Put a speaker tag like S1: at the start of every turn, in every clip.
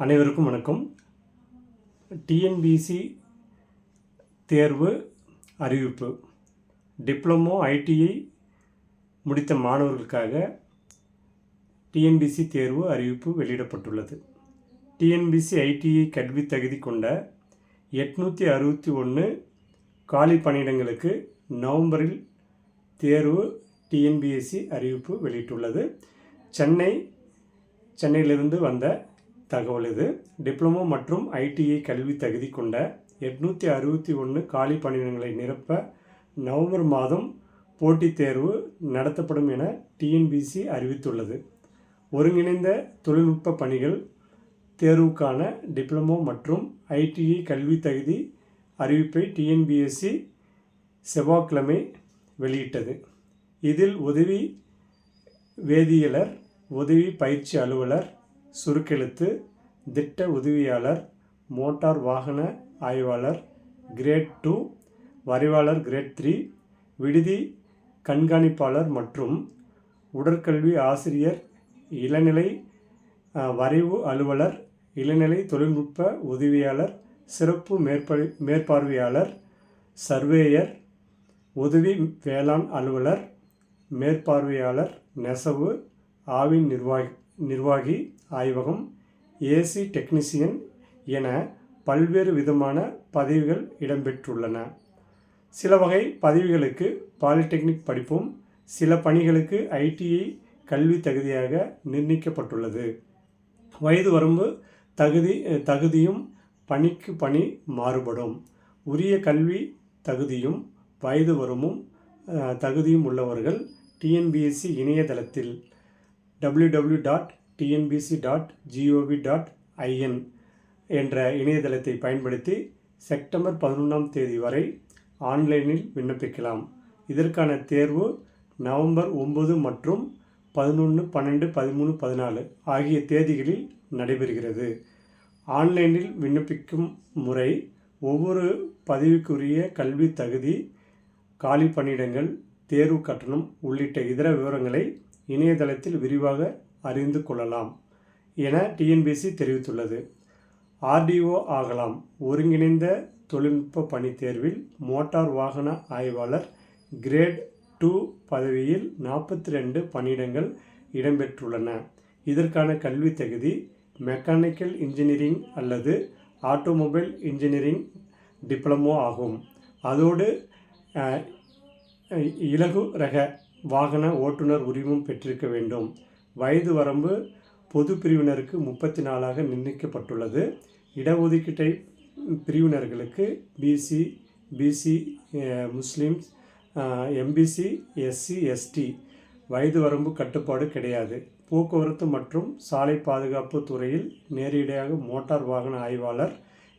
S1: அனைவருக்கும் வணக்கம். டிஎன்பிசி தேர்வு அறிவிப்பு. டிப்ளமோ ஐடிஐ முடித்த மாணவர்களுக்காக டிஎன்பிசி தேர்வு அறிவிப்பு வெளியிடப்பட்டுள்ளது. டிஎன்பிசி ஐடிஐ கல்வி தகுதி கொண்ட எட்நூற்றி அறுபத்தி ஒன்று காலி பணியிடங்களுக்கு நவம்பரில் தேர்வு டிஎன்பிஎஸ்சி அறிவிப்பு வெளியிட்டுள்ளது. சென்னை சென்னையிலிருந்து வந்த தகவல் இது. டிப்ளமோ மற்றும் ஐடிஐ கல்வி தகுதி கொண்ட எட்நூற்றி அறுபத்தி ஒன்று காலி பணியிடங்களை நிரப்ப நவம்பர் மாதம் போட்டித் தேர்வு நடத்தப்படும் என டிஎன்பிசி அறிவித்துள்ளது. ஒருங்கிணைந்த தொழில்நுட்ப பணிகள் தேர்வுக்கான டிப்ளமோ மற்றும் ஐடிஐ கல்வி தகுதி அறிவிப்பை டிஎன்பிஎஸ்சி செவ்வாய்க்கிழமை வெளியிட்டது. இதில் உதவி வேதியியலர் உதவி பயிற்சி அலுவலர் சுருக்கெழுத்து திட்ட உதவியாளர் மோட்டார் வாகன ஆய்வாளர் கிரேட் டூ வரைவாளர் கிரேட் த்ரீ விடுதி கண்காணிப்பாளர் மற்றும் உடற்கல்வி ஆசிரியர் இளநிலை வரைவு அலுவலர் இளநிலை தொழில்நுட்ப உதவியாளர் சிறப்பு மேற்ப மேற்பார்வையாளர் சர்வேயர் உதவி வேளாண் அலுவலர் மேற்பார்வையாளர் நெசவு ஆவின் நிர்வாகி நிர்வாகி ஆய்வகம் ஏசி டெக்னீசியன் என பல்வேறு விதமான பதவிகள் இடம்பெற்றுள்ளன. சில வகை பதவிகளுக்கு பாலிடெக்னிக் படிப்பும் சில பணிகளுக்கு ஐடிஐ கல்வி தகுதியாக நிர்ணயிக்கப்பட்டுள்ளது. வயது வரம்பு தகுதி தகுதியும் பணிக்கு பணி மாறுபடும். உரிய கல்வி தகுதியும் வயது வரமும் தகுதியும் உள்ளவர்கள் டிஎன்பிஎஸ்சி இணையதளத்தில் WWW dot TNPSC dot GOV dot IN என்ற இணையதளத்தை பயன்படுத்தி செப்டம்பர் பதினொன்றாம் தேதி வரை ஆன்லைனில் விண்ணப்பிக்கலாம். இதற்கான தேர்வு நவம்பர் ஒம்பது மற்றும் பதினொன்று பன்னெண்டு பதிமூணு பதினாலு ஆகிய தேதிகளில் நடைபெறுகிறது. ஆன்லைனில் விண்ணப்பிக்கும் முறை ஒவ்வொரு பதவிக்குரிய கல்வி தகுதி காலி பணியிடங்கள் தேர்வு கட்டணம் உள்ளிட்ட இதர விவரங்களை இணையதளத்தில் விரிவாக அறிந்து கொள்ளலாம் என டிஎன்பிசி தெரிவித்துள்ளது. ஆர்டிஓ ஆகலாம். ஒருங்கிணைந்த தொழில்நுட்ப பணி தேர்வில் மோட்டார் வாகன ஆய்வாளர் கிரேட் டூ பதவியில் நாற்பத்தி ரெண்டு பணியிடங்கள் இடம்பெற்றுள்ளன. இதற்கான கல்வி தகுதி மெக்கானிக்கல் இன்ஜினியரிங் அல்லது ஆட்டோமொபைல் இன்ஜினியரிங் டிப்ளமோ ஆகும். அதோடு இலகு ரக வாகன ஓட்டுநர் உரிமம் பெற்றிருக்க வேண்டும். வயது வரம்பு பொது பிரிவினருக்கு முப்பத்தி நாலாக நிர்ணயிக்கப்பட்டுள்ளது. இடஒதுக்கீட்டை பிரிவினர்களுக்கு BC BC Muslims MBC SC ST வயது வரம்பு கட்டுப்பாடு கிடையாது. போக்குவரத்து மற்றும் சாலை பாதுகாப்பு துறையில் நேரடியாக மோட்டார் வாகன ஆய்வாளர்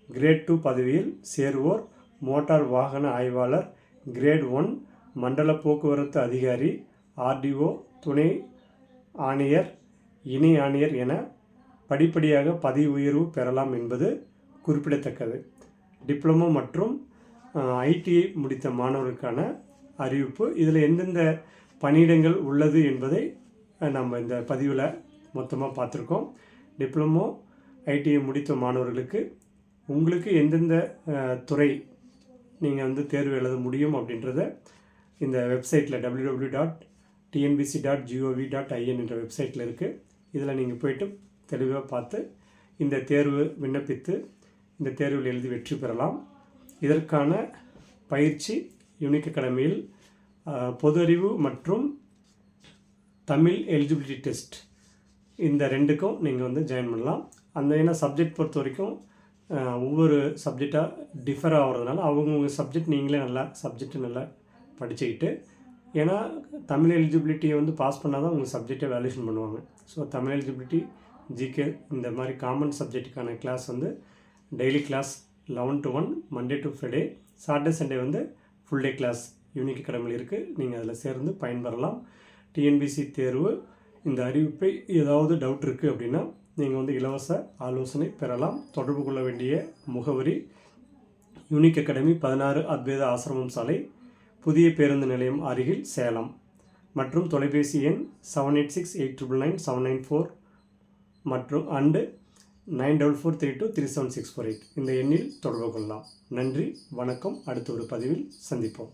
S1: கிரேட் டூ பதவியில் சேருவோர். மோட்டார் வாகன ஆய்வாளர் கிரேட் ஒன் மண்டல போக்குவரத்து அதிகாரி ஆர்டிஓ துணை ஆணையர் இணை ஆணையர் என படிப்படியாக பதவி உயர்வு பெறலாம் என்பது குறிப்பிடத்தக்கது. டிப்ளமோ மற்றும் ஐடிஐ முடித்த மாணவர்களுக்கான அறிவிப்பு. இதில் எந்தெந்த பணியிடங்கள் உள்ளது என்பதை நம்ம இந்த பதிவில் மொத்தமாக பார்த்துருக்கோம். டிப்ளமோ ஐடிஐ முடித்த மாணவர்களுக்கு உங்களுக்கு எந்தெந்த துறை நீங்கள் வந்து தேர்வு எழுத முடியும் அப்படின்றத இந்த வெப்சைட்டில் W W dot TNPSC dot GOV dot IN என்ற வெப்சைட்டில் இருக்குது இதில் நீங்கள் போயிட்டு தெளிவாக பார்த்து இந்த தேர்வு விண்ணப்பித்து இந்த தேர்வில் எழுதி வெற்றி பெறலாம். இதற்கான பயிற்சி யூனிக் அகாடமியில் பொது அறிவு மற்றும் தமிழ் எலிஜிபிலிட்டி டெஸ்ட் இந்த ரெண்டுக்கும் நீங்கள் வந்து ஜாயின் பண்ணலாம். அந்த ஏன்னா சப்ஜெக்ட் பொறுத்த வரைக்கும் ஒவ்வொரு சப்ஜெக்டாக டிஃபர் ஆகிறதுனால அவங்கவுங்க சப்ஜெக்ட் நீங்களே நல்லா சப்ஜெக்ட் நல்லா படிச்சுக்கிட்டு ஏன்னா தமிழ் எலிஜிபிலிட்டியை வந்து பாஸ் பண்ணால் தான் உங்கள் சப்ஜெக்டை வேல்யூஷன் பண்ணுவாங்க. ஸோ தமிழ் எலிஜிபிலிட்டி ஜிகே இந்த மாதிரி காமன் சப்ஜெக்ட்டுக்கான கிளாஸ் வந்து daily class eleven to one Monday to Friday Saturday Sunday வந்து ஃபுல் டே கிளாஸ் யூனிக் அகாடமியில் இருக்குது நீங்கள் அதில் சேர்ந்து பயன்பெறலாம். டிஎன்பிசி தேர்வு இந்த அறிவிப்பை ஏதாவது டவுட் இருக்குது அப்படின்னா நீங்கள் வந்து இலவச ஆலோசனை பெறலாம். தொடர்பு கொள்ள வேண்டிய முகவரி யூனிக் அகாடமி பதினாறு அத்வைத ஆசிரமம் சாலை புதிய பேருந்து நிலையம் அருகில் சேலம் மற்றும் தொலைபேசி எண் seven eight six eight triple nine seven nine four மற்றும் and nine double four three two three seven six four eight இந்த எண்ணில் தொடர்பு கொள்ளலாம். நன்றி வணக்கம். அடுத்த ஒரு பதிவில் சந்திப்போம்.